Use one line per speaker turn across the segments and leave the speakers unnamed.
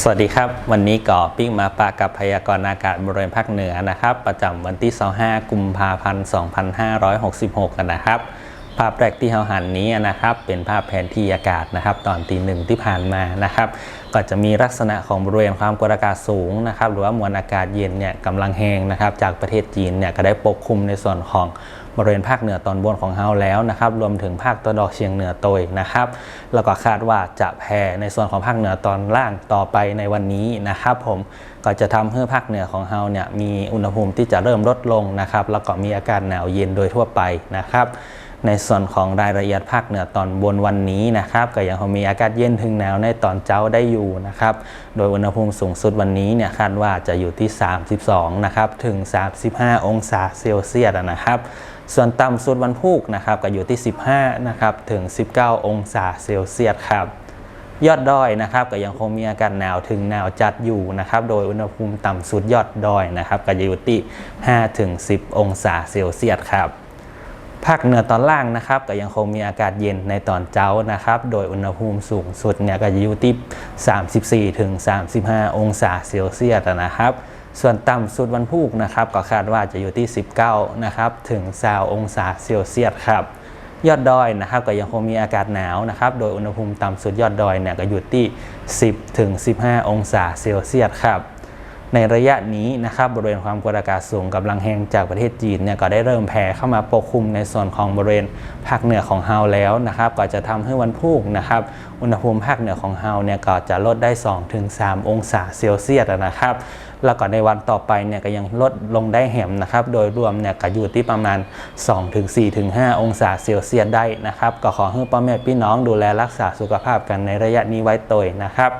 สวัสดีครับ วันนี้ก่อปิ้งมาปากับพยากรณ์อากาศบริเวณภาคเหนือนะครับ ประจำวันที่ 25 กุมภาพันธ์ 2566 กันนะครับ ภาพแรกที่เราหันนี้นะครับ เป็นภาพแผนที่อากาศนะครับ ตอนตีหนึ่งที่ผ่านมานะครับ ก็จะมีลักษณะของบริเวณความกดอากาศสูงนะครับ หรือว่ามวลอากาศเย็นเนี่ยกำลังแห้งนะครับ จากประเทศจีนเนี่ยก็ได้ปกคลุมในส่วนของบริเวณภาคเหนือตอนบนของเฮาแล้วนะครับ รวมถึงภาคตะวันออกเฉียงเหนือโดยนะครับ แล้วก็คาดว่าจะแผ่ในส่วนของภาคเหนือตอนล่างต่อไปในวันนี้นะครับ ผมก็จะทำให้ภาคเหนือของเฮาเนี่ยมีอุณหภูมิที่จะเริ่มลดลงนะครับ แล้วก็มีอากาศหนาวเย็นโดยทั่วไปนะครับ ในส่วนของรายละเอียดภาคเหนือตอนบนวันนี้นะครับก็ยังคงมีอากาศเย็นถึงหนาวในตอนเช้าได้อยู่นะครับโดยอุณหภูมิสูงสุดวันนี้เนี่ยคาดว่าจะอยู่ที่ 32นะครับถึง 35 องศาเซลเซียสนะครับส่วนต่ำสุดวันพุธนะครับก็อยู่ที่ 15นะครับถึง 19 องศาเซลเซียสครับยอดดอยนะครับก็ยังคงมีอากาศหนาวถึงหนาวจัดอยู่นะครับโดยอุณหภูมิต่ำสุดยอดดอยนะครับก็จะอยู่ที่5ถึง10 องศาเซลเซียสครับ ภาคเหนือตอนล่างนะครับก็ยังคงมีอากาศเย็นในตอนเช้านะครับ โดยอุณหภูมิสูงสุดเนี่ยก็จะอยู่ที่34ถึง35 องศาเซลเซียสนะครับ ส่วนต่ำสุดวันพุธนะครับก็คาดว่าจะอยู่ที่ 19นะครับถึง20องศาเซลเซียสครับยอดดอยนะครับก็ยังคงมีอากาศหนาวนะครับ โดยอุณหภูมิต่ำสุดยอดดอยเนี่ยก็อยู่ที่ 10ถึง15 องศาเซลเซียสครับ ในระยะนี้นะครับบริเวณความกดอากาศสูงกำลังแห้งจากประเทศจีนเนี่ยก็ได้เริ่มแผ่เข้ามาปกคลุมในส่วนของบริเวณภาคเหนือของเฮาแล้วนะครับ ก็จะทำให้วันพุธนะครับ อุณหภูมิภาคเหนือของเฮาเนี่ยก็จะลดได้ 2-3 องศาเซลเซียสนะครับแล้วก็ในวันต่อไปเนี่ยก็ยังลดลงได้แหมนะครับ โดยรวมเนี่ยก็อยู่ที่ประมาณ 2-4-5 องศาเซลเซียสได้นะครับ ก็ขอให้พ่อแม่พี่น้องดูแลรักษาสุขภาพกันในระยะนี้ไว้ตัวนะครับ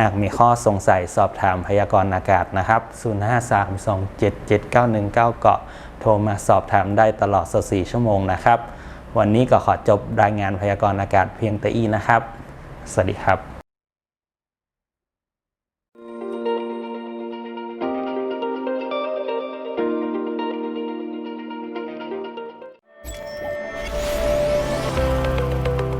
หากมีข้อสงสัยสอบถามพยากรณ์อากาศนะครับ 0532779199 เกาะ โทรมาสอบถามได้ตลอด 24 ชั่วโมงนะครับ วันนี้ก็ขอจบรายงานพยากรณ์อากาศเพียงแต่อีนะครับ สวัสดีครับ